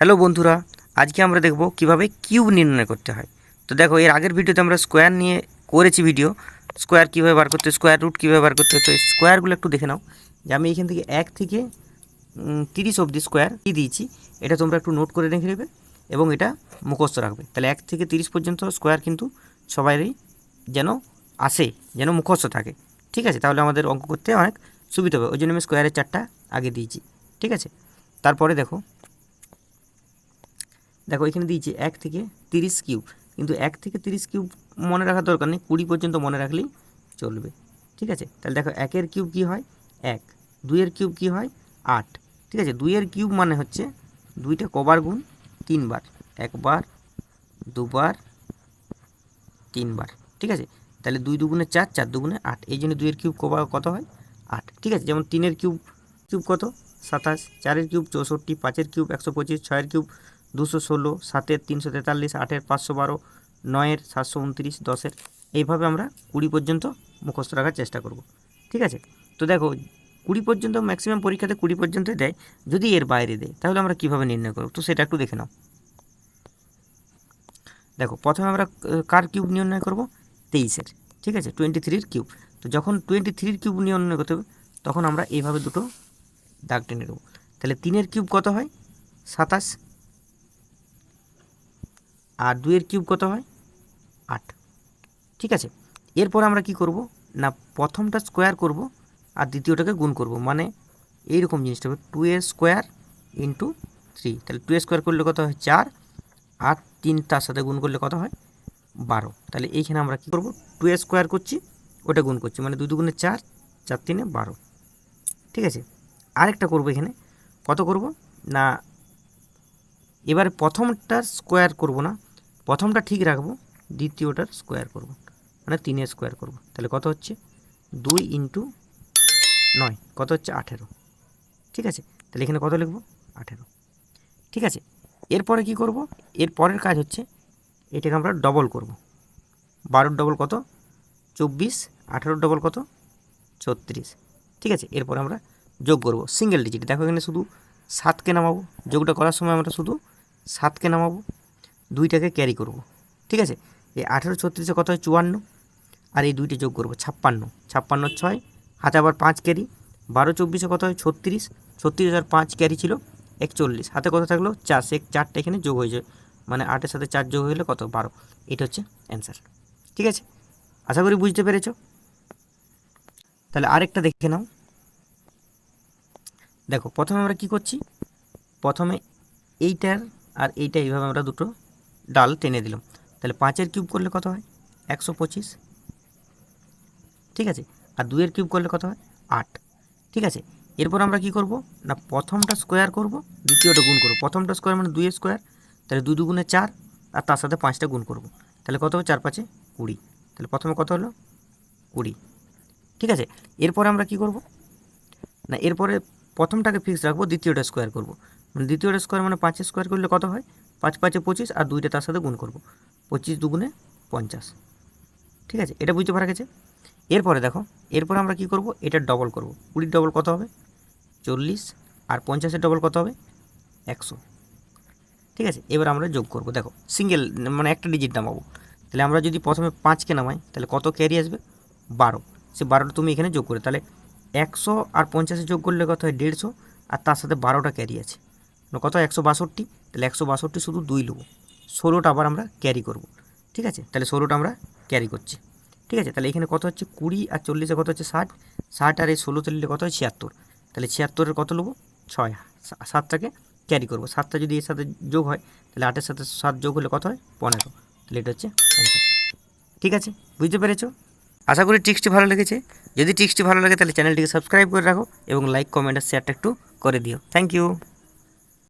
Hello বন্ধুরা, আজকে আমরা দেখব কীভাবে কিউব নির্ণয় করতে হয়। তো দেখো, এর আগের ভিডিওতে আমরা স্কোয়ার নিয়ে করেছি ভিডিও। স্কোয়ার কীভাবে বার করতে স্কোয়ার রুট কীভাবে বার করতে তো স্কোয়ারগুলো একটু দেখে নাও। যে আমি এখান থেকে এক থেকে তিরিশ অবধি স্কোয়ার কি দিয়েছি, এটা তোমরা একটু নোট করে রেখে নেবে এবং এটা মুখস্থ রাখবে। তাহলে এক থেকে তিরিশ পর্যন্ত স্কোয়ার কিন্তু সবারই যেন আসে, যেন মুখস্থ থাকে। ঠিক আছে? তাহলে আমাদের অঙ্ক করতে অনেক সুবিধা হবে। ওই জন্য আমি স্কোয়ারের চারটা আগে দিয়েছি। ঠিক আছে? তারপরে দেখো দেখো, এখানে দিয়েছি এক থেকে তিরিশ কিউব। কিন্তু এক থেকে তিরিশ কিউব মনে রাখার দরকার নেই, কুড়ি পর্যন্ত মনে রাখলেই চলবে। ঠিক আছে? তাহলে দেখো, একের কিউব কি হয়? এক। দুইয়ের কিউব কি হয়? আট। ঠিক আছে? দুইয়ের কিউব মানে হচ্ছে দুইটা কবার গুণ তিনবার। একবার, দুবার, তিনবার। ঠিক আছে? তাহলে দুই দুগুণে চার চার দুগুণে আট। এই জন্য দুইয়ের কিউব কবার কত হয়? আট। ঠিক আছে? যেমন তিনের কিউব কিউব কত? সাতাশ। চারের কিউব চৌষট্টি, পাঁচের কিউব একশো পঁচিশ, ছয়ের কিউব দুশো ষোলো, সাতের তিনশো তেতাল্লিশ, আটের পাঁচশো বারো, নয়ের সাতশো উনত্রিশ, দশের, এইভাবে আমরা কুড়ি পর্যন্ত মুখস্থ রাখার চেষ্টা করব। ঠিক আছে? তো দেখো, কুড়ি পর্যন্ত ম্যাক্সিমাম পরীক্ষাতে কুড়ি পর্যন্ত দেয়, যদি এর বাইরে দেয়, তাহলে আমরা কীভাবে নির্ণয় করব? তো সেটা একটু দেখে নাও। দেখো, প্রথমে আমরা কার কিউব নির্ণয় করব? তেইশের। ঠিক আছে? টোয়েন্টি থ্রির কিউব। তো যখন টোয়েন্টি থ্রির কিউব নির্ণয় করতে হবে, তখন আমরা এইভাবে দুটো দাগ টেনে দেবো তাহলে তিনের কিউব কত হয়? সাতাশ আর দুইয়ের কিউব কত হয়? আট। ঠিক আছে। এরপর আমরা কি করব? না, প্রথমটা স্কোয়ার করব আর দ্বিতীয়টাকে গুণ করব। মানে এইরকম জিনিসটা হবে। Two a square into three. তাহলে টু এ স্কোয়ার করলে কত হয়? চার। আর তিন তার সাথে গুণ করলে কত হয়? বারো। তাহলে এইখানে আমরা কী করব? টু এ স্কোয়ার করছি, ওটা গুণ করছি। মানে দুই দুগুণে চার চার তিনে বারো। ঠিক আছে? আরেকটা করব এখানে। কত করব? না, এবার প্রথমটার স্কোয়ার করব না। প্রথমটা ঠিক রাখব, দ্বিতীয়টার স্কোয়ার করব। মানে তিনের স্কোয়ার করব। তাহলে কত হচ্ছে? দুই ইন্টু নয়। কত হচ্ছে? আঠেরো। ঠিক আছে? তাহলে এখানে কত লিখব? আঠেরো। ঠিক আছে? এরপরে কি করব? এর পরের কাজ হচ্ছে, এটাকে আমরা ডবল করব। বারোর ডবল কত? চব্বিশ। আঠেরোর ডবল কত? ছত্রিশ। ঠিক আছে? এরপর আমরা যোগ করব। সিঙ্গেল ডিজিট দেখো এখানে শুধু সাতকে নামাবো। যোগটা করার সময় আমরা শুধু সাতকে নামাবো। দুইটাকে ক্যারি করব। ঠিক আছে? এই আঠেরো ছত্রিশে কত হয়? চুয়ান্ন। আর এই দুইটা যোগ করব, ছাপ্পান্ন। ছাপ্পান্ন ছয়, হাতে আবার পাঁচ ক্যারি বারো চব্বিশে কত হয়? ছত্রিশ। ছত্রিশ আর পাঁচ ক্যারি ছিল একচল্লিশ। হাতে কত থাকল? চার। সে চারটা এখানে যোগ হয়ে যায়। মানে আটের সাথে চার যোগ গেলে কত? বারো। এটা হচ্ছে অ্যান্সার ঠিক আছে? আশা করি বুঝতে পেরেছ? তাহলে আরেকটা দেখে নাও। দেখো, প্রথমে আমরা কি করছি? প্রথমে এইটার আর এইটা এইভাবে আমরা দুটো ডাল টেনে দিলাম। তাহলে পাঁচের কিউব করলে কত হয়? একশো পঁচিশ। ঠিক আছে? আর দুইয়ের কিউব করলে কত হয়? আট। ঠিক আছে? এরপর আমরা কি করব? না, প্রথমটা স্কোয়ার করব, দ্বিতীয়টা গুণ করব। প্রথমটা স্কোয়ার মানে দুইয়ের স্কোয়ার তাহলে দুই দুগুণে চার, আর তার সাথে পাঁচটা গুণ করব। তাহলে কত হবে? চার পাঁচে কুড়ি। তাহলে প্রথমে কত হলো? কুড়ি। ঠিক আছে? এরপরে আমরা কি করব? না, এরপরে প্রথমটাকে ফিক্স রাখব, দ্বিতীয়টা স্কোয়ার করব। মানে দ্বিতীয়টা স্কোয়ার মানে পাঁচের স্কোয়ার করলে কত হয়? পাঁচ পাঁচে পঁচিশ আর দুইটা তার সাথে গুণ করব। পঁচিশ দুগুণে পঞ্চাশ। ঠিক আছে? এটা বুঝতে পারা গেছে? এরপরে দেখো, এরপরে আমরা কি করব? এটা ডবল করব। কুড়ির ডবল কত হবে? চল্লিশ। আর পঞ্চাশের ডবল কত হবে? একশো। ঠিক আছে? এবার আমরা যোগ করব। দেখো সিঙ্গেল মানে একটা ডিজিট নামাবো। তাহলে আমরা যদি প্রথমে পাঁচকে নামাই, তাহলে কত ক্যারি আসবে? বারো। সে বারোটা তুমি এখানে যোগ করে, তাহলে একশো আর পঞ্চাশে যোগ করলে কত হয়? দেড়শো। আর তার সাথে বারোটা ক্যারি আছে। মানে কত? একশো বাষট্টি। তাহলে একশো বাষট্টি শুধু দুই নেব ষোলোটা আবার আমরা ক্যারি করব। ঠিক আছে? তাহলে ষোলোটা আমরা ক্যারি করছি। ঠিক আছে? তাহলে এখানে কত হচ্ছে? কুড়ি আর চল্লিশে কত হচ্ছে? ষাট। ষাট আর এই ষোলো চল্লিশে কত হয়? ছিয়াত্তর। তাহলে ছিয়াত্তরের কত নেব ছয়। সাতটাকে ক্যারি করব। সাতটা যদি এর সাথে যোগ হয়, তাহলে আটের সাথে সাত যোগ হলে কত হয়? পনেরো। তাহলে এটা হচ্ছে ঠিক আছে? বুঝতে পেরেছ? আশা করি টিক্সটি ভালো লেগেছে। যদি টিক্সটি ভালো লাগে, তাহলে চ্যানেলটিকে সাবস্ক্রাইব করে রাখো এবং লাইক, কমেন্ট আর শেয়ারটা একটু করে দিও। Thank you.